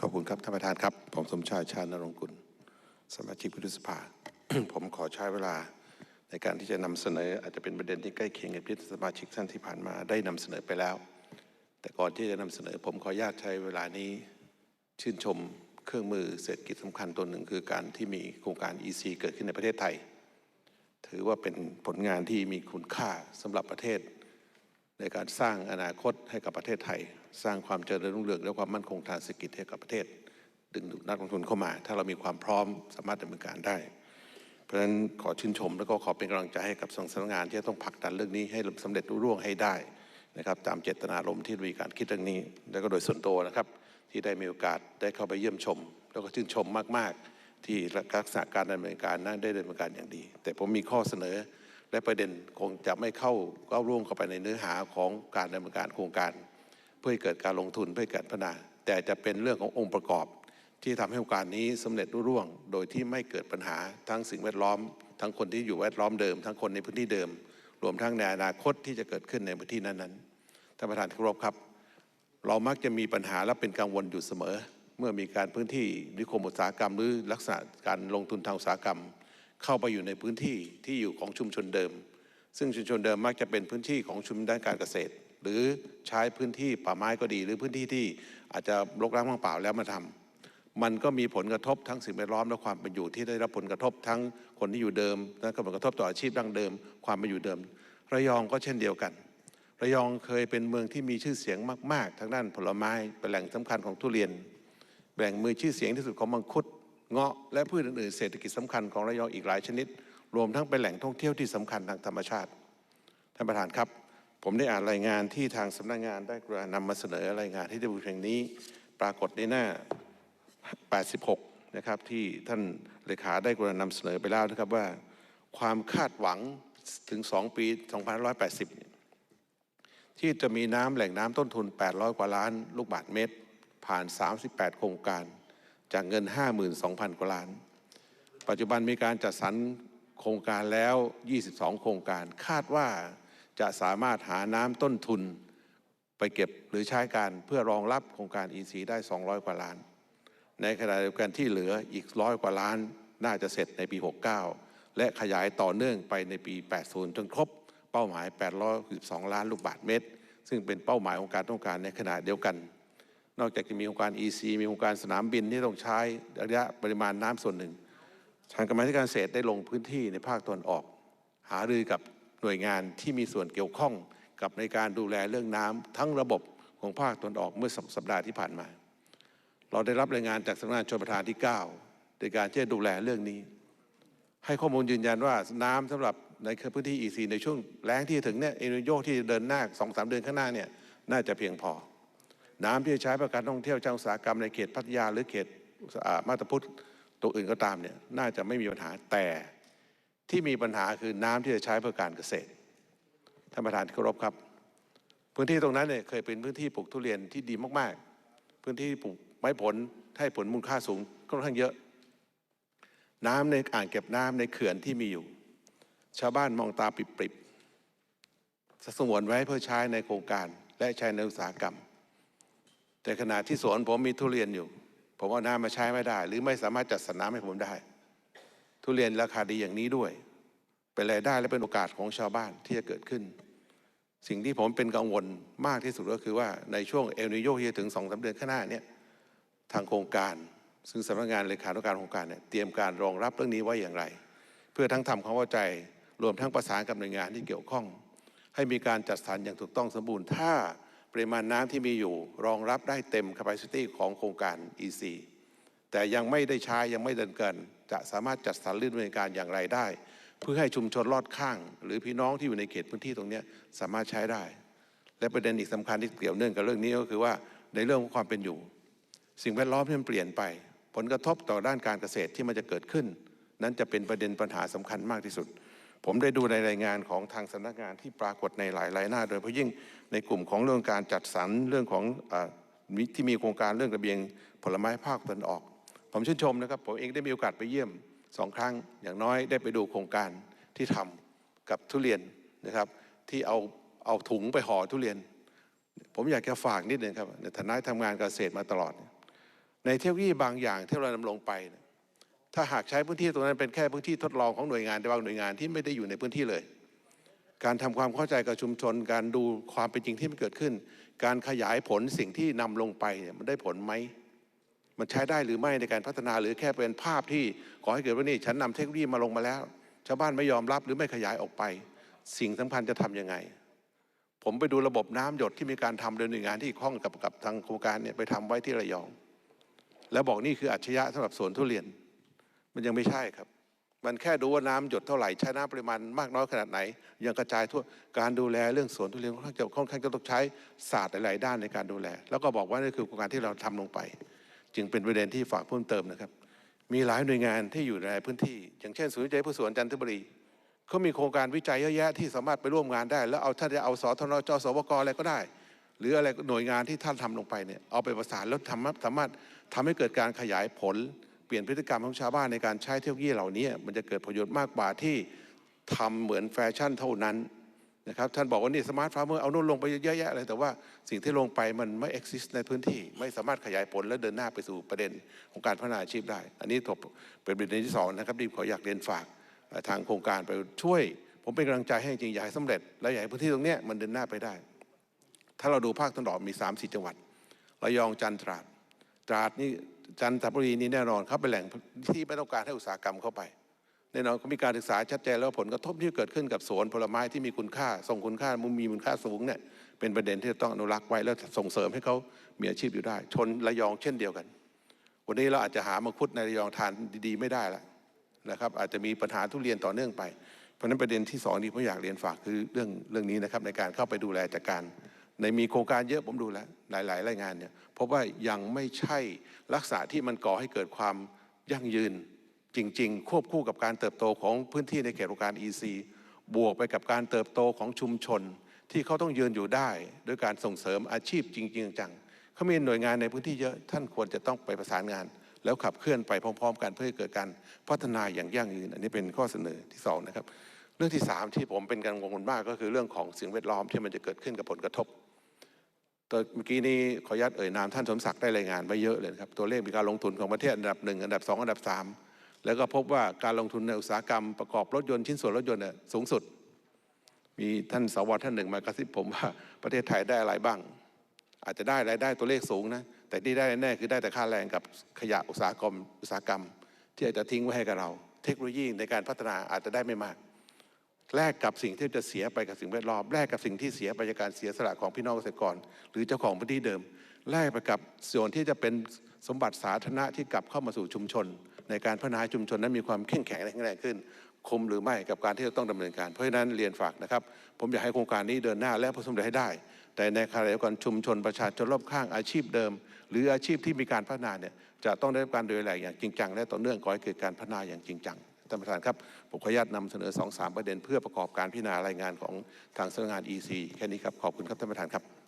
ขอบคุณครับท่านประธานครับ ผมสมชายชาญนรงค์กุลสมาชิกวุฒิสภา ผมขอใช้เวลาในการที่จะนำเสนอ อาจจะเป็นประเด็นที่ใกล้เคียงกับที่สมาชิกท่านที่ผ่านมาได้นำเสนอไปแล้ว แต่ก่อนที่จะนำเสนอ ผมขออนุญาตใช้เวลานี้ชื่นชมเครื่องมือเศรษฐกิจสำคัญตัวหนึ่งคือการที่มีโครงการ EC เกิดขึ้นในประเทศไทย ถือว่าเป็นผลงานที่มีคุณค่าสำหรับประเทศ ในการสร้างอนาคตให้กับประเทศไทย สร้างความเจริญรุ่งเรืองและความมั่นคงทางเศรษฐกิจให้กับประเทศ ดึงดูดนักลงทุนเข้ามา ถ้าเรามีความพร้อมสามารถดำเนินการได้ เพราะฉะนั้นขอชื่นชม แล้วก็ขอเป็นกำลังใจให้กับสองสำนักงานที่ต้องผลักดันเรื่องนี้ให้สำเร็จรุ่ร่วงให้ได้นะครับตามเจตนารมณ์ที่มีการคิดเรื่องนี้ แล้วก็โดยส่วนตัวนะครับ ที่ได้มีโอกาสได้เข้าไปเยี่ยมชม แล้วก็ชื่นชมมาก ๆ ที่รักษาการดำเนินการนั้นได้ดำเนินการอย่างดี แต่ผมมีข้อเสนอ และประเด็นคงจะไม่เข้าก้าร่วงเข้าไปในเนื้อหาของการดำเนินการโครงการ เพื่อให้เกิดการลงทุนเพื่อให้เกิดพัฒนา แต่จะเป็นเรื่องขององค์ประกอบ ที่ทำให้โครงการนี้สำเร็จรุ่ร่วง โดยที่ไม่เกิดปัญหาทั้งสิ่งแวดล้อม ทั้งคนที่อยู่แวดล้อมเดิม ทั้งคนในพื้นที่เดิม รวมทั้งในอนาคตที่จะเกิดขึ้นในพื้นที่นั้นๆท่านประธานที่เคารพครับ เรามักจะมีปัญหาและเป็นกังวลอยู่เสมอ เมื่อมีการพื้นที่นิคมอุตสาหกรรมหรือลักษณะการลงทุนทางอุตสาหกรรม เข้าไปอยู่ในพื้นที่ที่อยู่ของชุมชนเดิม ซึ่งชุมชนเดิมมักจะเป็นพื้นที่ของชุมชนด้านการเกษตร หรือใช้พื้นที่ป่าไม้ก็ดี หรือพื้นที่ที่อาจจะรกร้างว่างเปล่าแล้วมาทำมันก็มีผลกระทบทั้งสิ่งแวดล้อมและความเป็นอยู่ที่ได้รับผลกระทบทั้งคนที่อยู่เดิมและก็ผลกระทบต่ออาชีพดั้งเดิม ความเป็นอยู่เดิม ระยองก็เช่นเดียวกันระยองเคยเป็นเมืองที่มีชื่อเสียงมาก ๆ ทางด้านผลไม้เป็นแหล่งสำคัญของทุเรียนแหล่งมือชื่อเสียงที่สุดของมังคุด เงาะและพืชอื่นๆเศรษฐกิจสำคัญของระยองอีกหลายชนิด รวมทั้งเป็นแหล่งท่องเที่ยวที่สำคัญทางธรรมชาติท่านประธานครับ ผมได้อ่านรายงานที่ทางสำนักงานได้กรุณานำมาเสนอรายงานที่ได้บูแห่งนี้ ปรากฏในหน้า 86 นะครับ ที่ท่านเลขาได้กรุณานำเสนอไปแล้วนะครับว่า ความคาดหวังถึง 2 ปี 2580เนี่ยที่จะมีน้ำแหล่งน้ำต้นทุน 800 กว่าล้านลูกบาศก์เมตร ผ่าน 38 โครงการ จากเงิน 52,000 กว่าล้าน ปัจจุบันมีการจัดสรรโครงการแล้ว 22 โครงการ คาดว่าจะสามารถหาน้ำต้นทุนไปเก็บหรือใช้การเพื่อรองรับโครงการ EC ได้ 200 กว่าล้าน ในขณะเดียวกันที่เหลืออีกร้อยกว่าล้าน น่าจะเสร็จในปี 69 และขยายต่อเนื่องไปในปี 80 จนครบเป้าหมาย 812 ล้านลูกบาศก์เมตร ซึ่งเป็นเป้าหมายของการต้องการในขณะเดียวกัน นอกจากจะมีโครงการ EC มีโครงการสนามบินที่ต้องใช้ระยะปริมาณน้ำส่วนหนึ่งทางกรรมธิการเกษได้ลงพื้นที่ในภาคตะวันออก หารือกับหน่วยงานที่มีส่วนเกี่ยวข้องกับในการดูแลเรื่องน้ำทั้งระบบของภาคตะวันออกเมื่อสัปดาห์ที่ผ่านมา เราได้รับรายงานจากสำนักงานชลประทานที่ 9 ในการที่จะดูแลเรื่องนี้ ให้ข้อมูลยืนยันว่าน้ำสำหรับในพื้นที่ EC ในช่วงแล้งที่ถึงเนี่ยเอโนโยที่เดินหน้าสองสามเดือนข้างหน้าเนี่ยน่าจะเพียงพอ น้ำที่จะใช้เพื่อการท่องเที่ยวเชิงอุตสาหกรรมในเขตพัทยาหรือเขตอ่ามาตาพุทธตัวอื่นก็ตามเนี่ยน่าจะไม่มีปัญหาแต่ที่มีปัญหาคือน้ำที่จะใช้เพื่อการเกษตรท่านประธานที่เคารพครับ พื้นที่ตรงนั้นเนี่ยเคยเป็นพื้นที่ปลูกทุเรียนที่ดีมากๆ พื้นที่ปลูกไม้ผลให้ผลมูลค่าสูงค่อนข้างเยอะ น้ำในอ่างเก็บน้ำในเขื่อนที่มีอยู่ ชาวบ้านมองตาปริบๆสงวนไว้เพื่อใช้ในโครงการและใช้ในอุตสาหกรรม แต่ขณะที่สวนผมมีทุเรียนอยู่ ผมเอาน้ำมาใช้ไม่ได้ หรือไม่สามารถจัดสรรน้ำให้ผมได้ ทุเรียนราคาดีอย่างนี้ด้วย เป็นรายได้และเป็นโอกาสของชาวบ้านที่จะเกิดขึ้น สิ่งที่ผมเป็นกังวลมากที่สุดก็คือว่าในช่วงเอลนิโยที่จะถึงสองสาเดือนข้างหน้าเนี่ยทางโครงการ ซึ่งสำนักงานเลขานุการโครงการเนี่ยเตรียมการรองรับเรื่องนี้ไว้อย่างไร เพื่อทั้งทำความเข้าใจรวมทั้งประสานกับหน่วยงานที่เกี่ยวข้อง ให้มีการจัดสรรอย่างถูกต้องสมบูรณ์ถ้า ปริมาณน้ำที่มีอยู่รองรับได้เต็ม capacity ของโครงการ EC แต่ยังไม่ได้ใช้ยังไม่เดินเกิน จะสามารถจัดสรรรื่นดำเนินการอย่างไรได้ เพื่อให้ชุมชนลอดข้าง หรือพี่น้องที่อยู่ในเขตพื้นที่ตรงนี้สามารถใช้ได้ และประเด็นอีกสำคัญที่เกี่ยวเนื่องกับเรื่องนี้ก็คือว่าในเรื่องของความเป็นอยู่ สิ่งแวดล้อมที่มันเปลี่ยนไป ผลกระทบต่อด้านการเกษตรที่มันจะเกิดขึ้น นั้นจะเป็นประเด็นปัญหาสำคัญมากที่สุด ผมได้ดูในรายงานของทางสำนักงานที่ปรากฏในหลายรายหน้า โดยเฉพาะยิ่งในกลุ่มของเรื่องการจัดสรรเรื่องของอที่มีโครงการเรื่องระเบียงผลไม้ภาคตะวันออก ผมชื่นชมนะครับ ผมเองได้มีโอกาสไปเยี่ยมสองครั้ง อย่างน้อยได้ไปดูโครงการที่ทำกับทุเรียนนะครับ ที่เอาเอาถุงไปห่อทุเรียน ผมอยากจะฝากนิดนึงครับในฐานะทำงานเกษตรมาตลอด ในเทคโนโลยีบางอย่างที่เรานำลงไปนี่ย ถ้าหากใช้พื้นที่ตรงนั้นเป็นแค่พื้นที่ทดลองของหน่วยงานแต่บางหน่วยงานที่ไม่ได้อยู่ในพื้นที่เลย การทำความเข้าใจกับชุมชน การดูความเป็นจริงที่มันเกิดขึ้น การขยายผลสิ่งที่นำลงไปเนี่ยมันได้ผลไหมมันใช้ได้หรือไม่ในการพัฒนาหรือแค่เป็นภาพที่ขอให้เกิดว่านี่ฉันนำเทคโนโลยีมาลงมาแล้ว ชาวบ้านไม่ยอมรับหรือไม่ขยายออกไป สิ่งสำคัญจะทำยังไง ผมไปดูระบบน้ำหยดที่มีการทำโดยหน่วยงานที่ข้องกับกับทางโครงการเนี่ยไปทำไว้ที่ระยอง แล้วบอกนี่คืออัจฉริยะสำหรับสวนทุเรียน มันยังไม่ใช่ครับ มันแค่ดูว่าน้ำหยดเท่าไหร่ใช้น้ำปริมาณมากน้อยขนาดไหน ยังกระจายทั่วการดูแลเรื่องสวนทุเรียนค่อนข้างจะค่อนข้างจะต้องใช้ศาสตร์หลาย ๆ ด้านในการดูแล แล้วก็บอกว่านี่คือโครงการที่เราทำลงไป จึงเป็นประเด็นที่ฝากเพิ่มเติมนะครับ มีหลายหน่วยงานที่อยู่ในพื้นที่ อย่างเช่นศูนย์วิจัยผู้สวนจันทบุรีเขามีโครงการวิจัยเยอะแยะที่สามารถไปร่วมงานได้ แล้วเอาท่านจะเอาสทนจสวกอะไรก็ได้ หรืออะไรหน่วยงานที่ท่านทำลงไปเนี่ยเอาไปประสานแล้วทำสามารถทำให้เกิดการขยายผล ลี่ยนพฤติกรรมของชาวบ้านในการใช้เทคโนโลยีเหล่านี้ มันจะเกิดประโยชน์มากกว่าที่ทำเหมือนแฟชั่นเท่านั้นนะครับท่านบอกว่านี่สมาร์ทฟาร์มเมอร์เอานู่นลงไปเยอะแยะเลยแต่ว่าสิ่งที่ลงไปมันไม่ exist ในพื้นที่ ไม่สามารถขยายผลและเดินหน้าไปสู่ประเด็นของการพัฒนาอาชีพได้ อันนี้ถกเป็นประเด็นที่สองนะครับที่ขออยากเรียนฝากทางโครงการไปช่วย ผมเป็นกำลังใจให้จริงอยากให้สำเร็จ และอยากให้พื้นที่ตรงนี้มันเดินหน้าไปได้ ถ้าเราดูภาคตะวันออกมี3ามสี่จังหวัดระยองจันทร์ตราดตราดนี่ จันทบุรีนี่แน่นอนครับเป็นแหล่งที่ไม่ต้องการให้อุตสาหกรรมเข้าไป แน่นอนเขามีการศึกษาชัดเจนแล้วผลกระทบที่เกิดขึ้นกับสวนผลไม้ที่มีคุณค่าทรงคุณค่ามุมมีมูลค่าสูงเนี่ยเป็นประเด็นที่ต้องอนุรักษ์ไว้แล้วส่งเสริมให้เขามีอาชีพอยู่ได้ ชนระยองเช่นเดียวกัน วันนี้เราอาจจะหามังคุดในระยองทานดีๆ ไม่ได้แล้วนะครับ อาจจะมีปัญหาทุเรียนต่อเนื่องไป เพราะฉะนั้นประเด็นที่สองที่ผมอยากเรียนฝากคือเรื่องเรื่องนี้นะครับในการเข้าไปดูแลจัดการ ในมีโครงการเยอะผมดูแล้ว หลาย ๆ รายงานเนี่ยพบว่ายังไม่ใช่ลักษณะที่มันก่อให้เกิดความยั่งยืน จริง ๆ ควบคู่กับการเติบโตของพื้นที่ในเขตโครงการ EC บวกไปกับการเติบโตของชุมชน ที่เขาต้องยืนอยู่ได้ด้วยการส่งเสริมอาชีพจริง ๆ จังเขามีหน่วยงานในพื้นที่เยอะท่านควรจะต้องไปประสานงาน แล้วขับเคลื่อนไปพร้อม ๆ กันเพื่อให้เกิดการพัฒนาอย่างยั่งยืน อันนี้เป็นข้อเสนอที่สองนะครับ เรื่องที่สามที่ผมเป็นกังวลมากก็คือเรื่องของสิ่งแวดล้อมที่มันจะเกิดขึ้นกับผลกระทบตัวเมื่อกี้นี้ขออนุญาตเอ่ยนามท่านสมศักดิ์ได้รายงานไว้เยอะเลยครับตัวเลขมีการลงทุนของประเทศอันดับหนึ่งอันดับสองอันดับสามแล้วก็พบว่าการลงทุนในอุตสาหกรรมประกอบรถยนต์ชิ้นส่วนรถยนต์เนี่ยสูงสุด มีท่านสวท่านหนึ่งมากระซิบผมว่าประเทศไทยได้อะไรบ้าง อาจจะได้รายได้ตัวเลขสูงนะแต่ที่ได้แน่คือได้แต่ค่าแรงกับขยะอุตสาหกรรมอุตสาหกรรม ที่อาจจะทิ้งไว้ให้กับเรา เทคโนโลยีในการพัฒนาอาจจะได้ไม่มาก แลกกับสิ่งที่จะเสียไปกับสิ่งแวดล้อมแลกกับสิ่งที่เสียไปจากการเสียสละของพี่น้องเกษตรกร หรือเจ้าของพื้นที่เดิมแลกไปกับส่วนที่จะเป็นสมบัติสาธารณะที่กลับเข้ามาสู่ชุมชน ในการพัฒนาชุมชนนั้นมีความเข้มแข็งและแข็งแรงขึ้น คมหรือไม่กับการที่จะต้องดำเนินการ เพราะฉะนั้นเรียนฝากนะครับ ผมอยากให้โครงการนี้เดินหน้าและประสบควาให้ได้ แต่ในขณะเดียวกันชุมชนประชาชนรอบข้างอาชีพเดิม หรืออาชีพที่มีการพัฒนาเนี่ยจะต้องได้รับการดูแลอย่างจริงจังและต่อเนื่องก่อให้เกิดการพัฒนาอย่างจริงจัง ท่านประธานครับ ผมขออนุญาตนำเสนอสองสามประเด็น เพื่อประกอบการพิจารณารายงานของทางสำนักงาน EC แค่นี้ครับ ขอบคุณครับท่านประธานครับ